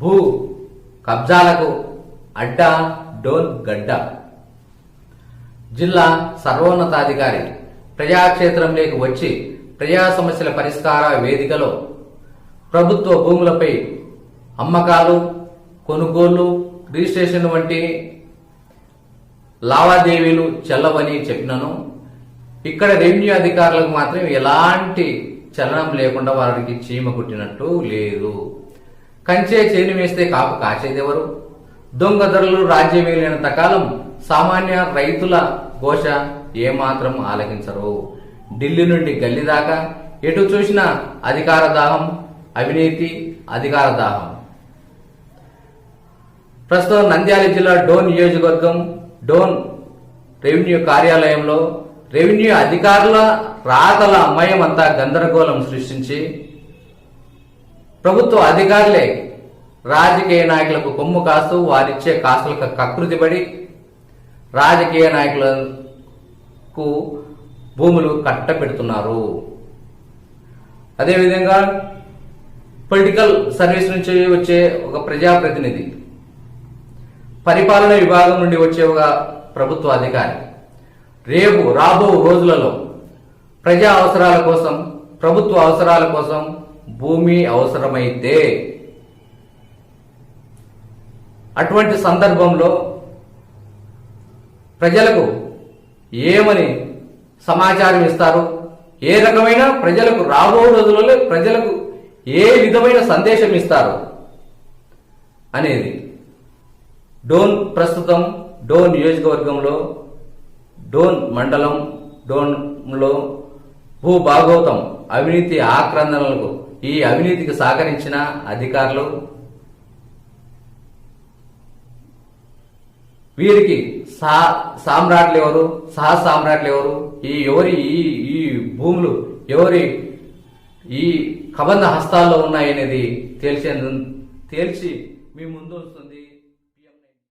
భూ కబ్జాలకు అడ్డ డోల్ గడ్డ. జిల్లా సర్వోన్నతాధికారి ప్రజాక్షేత్రంలోకి వచ్చి ప్రజా సమస్యల పరిష్కార వేదికలో ప్రభుత్వ భూములపై అమ్మకాలు కొనుగోళ్ళు రిజిస్ట్రేషన్ వంటి లావాదేవీలు చెల్లవని చెప్పినను. ఇక్కడ రెవెన్యూ అధికారులకు మాత్రం ఎలాంటి చలనం లేకుండా వారికి చీమ కుట్టినట్టు లేదు. కంచే చేను వేస్తే కాపు కాచేదెవరు దొంగ ధరలు రాజ్యమేలినంత కాలం సామాన్య రైతుల ఘోష ఏమాత్రం ఆలకించరు. ఢిల్లీ నుండి గల్లీ దాకా ఎటు చూసినా అధికార దాహం అవినీతి అధికార దాహం. ప్రస్తుతం నంద్యాల జిల్లా డోన్ నియోజకవర్గం డోన్ రెవెన్యూ కార్యాలయంలో రెవెన్యూ అధికారుల రాతల అమ్మయం అంతా గందరగోళం సృష్టించి ప్రభుత్వ అధికారులే రాజకీయ నాయకులకు కొమ్ము కాస్తూ వారిచ్చే కాస్తులకు కకృతిపడి రాజకీయ నాయకులకు భూములు కట్టబెడుతున్నారు. అదేవిధంగా పొలిటికల్ సర్వీస్ నుంచి వచ్చే ఒక ప్రజాప్రతినిధి పరిపాలన విభాగం నుండి వచ్చే ఒక ప్రభుత్వ అధికారి. రేపు రాబో రోజులలో ప్రజా అవసరాల కోసం ప్రభుత్వ అవసరాల కోసం భూమి అవసరమైతే. అటువంటి సందర్భంలో ప్రజలకు ఏమని సమాచారం ఇస్తారు? ఏ రకమైన ప్రజలకు రాబో రోజులలో ప్రజలకు ఏ విధమైన సందేశం ఇస్తారు? అనేది డోన్ ప్రస్తుతం డోన్ నియోజకవర్గంలో డోన్ మండలం డోన్లో భూ భాగవతం అవినీతి ఆక్రందనలకు ఈ అవినీతికి సహకరించిన అధికారులు వీరికి సా సామ్రాట్లు ఎవరు? సహ సామ్రాట్లు ఎవరు? ఈ ఎవరి ఈ ఈ భూములు ఎవరి ఈ కబంధ హస్తాల్లో ఉన్నాయనేది తేల్చే తేల్చి మీ ముందు వస్తుంది.